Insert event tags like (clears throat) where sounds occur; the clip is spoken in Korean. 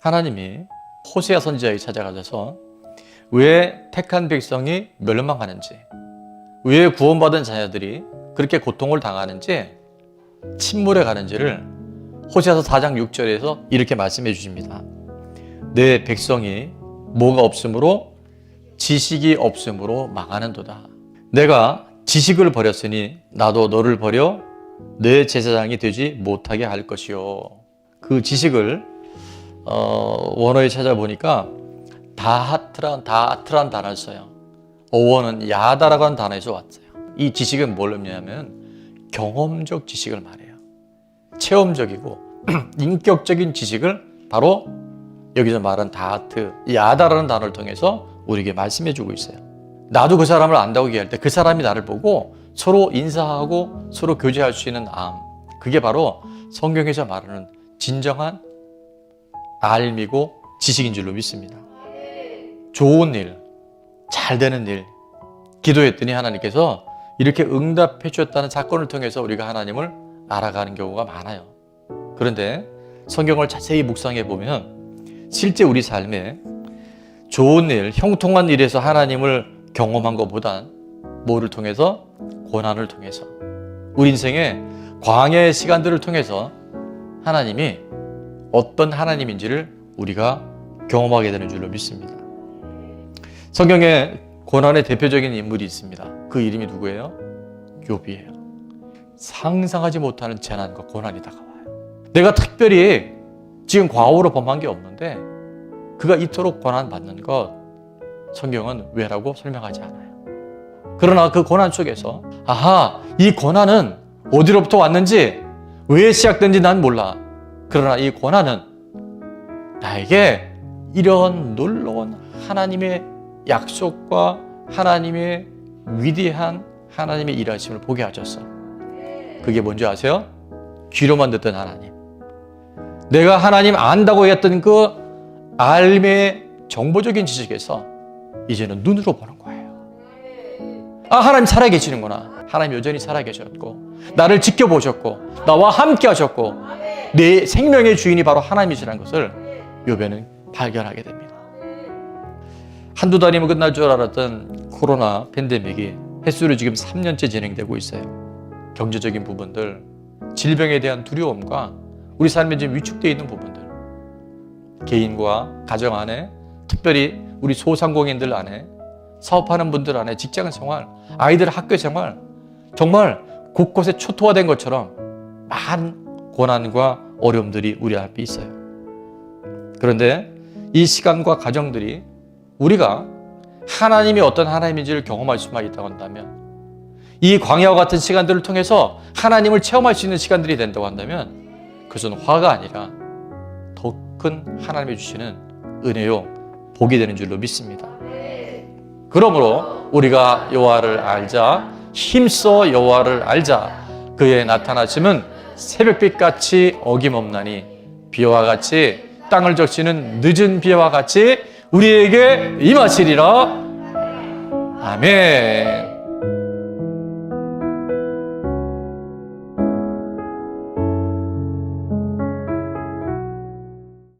하나님이 호세아 선지자에게 찾아가셔서 왜 택한 백성이 멸망하는지, 왜 구원받은 자녀들이 그렇게 고통을 당하는지, 침몰해 가는지를 호세아서 4장 6절에서 이렇게 말씀해 주십니다. 내 백성이 뭐가 없으므로 지식이 없으므로 망하는도다. 내가 지식을 버렸으니 나도 너를 버려 내 제사장이 되지 못하게 할 것이요. 그 지식을 어, 원어에 찾아보니까 다하트란 다하트란 단어를 써요. 어원은 야다라고 하는 단어에서 왔어요. 이 지식은 뭘 의미하면 경험적 지식을 말해요. 체험적이고 (clears throat) 인격적인 지식을 바로 여기서 말한 다하트, 야다라는 단어를 통해서 우리에게 말씀해 주고 있어요. 나도 그 사람을 안다고 얘기할 때 그 사람이 나를 보고 서로 인사하고 서로 교제할 수 있는 암. 그게 바로 성경에서 말하는 진정한 알미고 지식인 줄로 믿습니다. 좋은 일, 잘 되는 일, 기도했더니 하나님께서 이렇게 응답해 주셨다는 사건을 통해서 우리가 하나님을 알아가는 경우가 많아요. 그런데 성경을 자세히 묵상해 보면 실제 우리 삶에 좋은 일, 형통한 일에서 하나님을 경험한 것보단 뭐를 통해서 고난을 통해서 우리 인생의 광야의 시간들을 통해서 하나님이 어떤 하나님인지를 우리가 경험하게 되는 줄로 믿습니다. 성경에 고난의 대표적인 인물이 있습니다. 그 이름이 누구예요? 욥이에요. 상상하지 못하는 재난과 고난이 다가와요. 내가 특별히 지금 과오로 범한 게 없는데 그가 이토록 고난 받는 것 성경은 왜라고 설명하지 않아요. 그러나 그 고난 속에서 아하 이 고난은 어디로부터 왔는지 왜 시작된지 난 몰라. 그러나 이 고난은 나에게 이런 놀라운 하나님의 약속과 하나님의 위대한 하나님의 일하심을 보게 하셨어. 그게 뭔지 아세요? 귀로만 듣던 하나님. 내가 하나님 안다고 했던 그 알의 정보적인 지식에서 이제는 눈으로 보는 거예요. 아, 하나님 살아계시는구나. 하나님 여전히 살아계셨고, 나를 지켜보셨고, 나와 함께 하셨고, 내 생명의 주인이 바로 하나님이시라는 것을 요배는 발견하게 됩니다. 한두 달이면 끝날 줄 알았던 코로나 팬데믹이 횟수로 지금 3년째 진행되고 있어요. 경제적인 부분들, 질병에 대한 두려움과 우리 삶에 지금 위축되어 있는 부분들, 개인과 가정 안에, 특별히 우리 소상공인들 안에, 사업하는 분들 안에 직장 생활, 아이들 학교 생활, 정말 곳곳에 초토화된 것처럼 많은 고난과 어려움들이 우리 앞에 있어요. 그런데 이 시간과 가정들이 우리가 하나님이 어떤 하나님인지를 경험할 수만 있다고 한다면 이 광야와 같은 시간들을 통해서 하나님을 체험할 수 있는 시간들이 된다고 한다면 그것은 화가 아니라 더 큰 하나님이 주시는 은혜요 복이 되는 줄로 믿습니다. 그러므로 우리가 여호와를 알자 힘써 여호와를 알자 그의 나타나심은 새벽빛 같이 어김없나니 비와 같이 땅을 적시는 늦은 비와 같이 우리에게 임하시리라 아멘.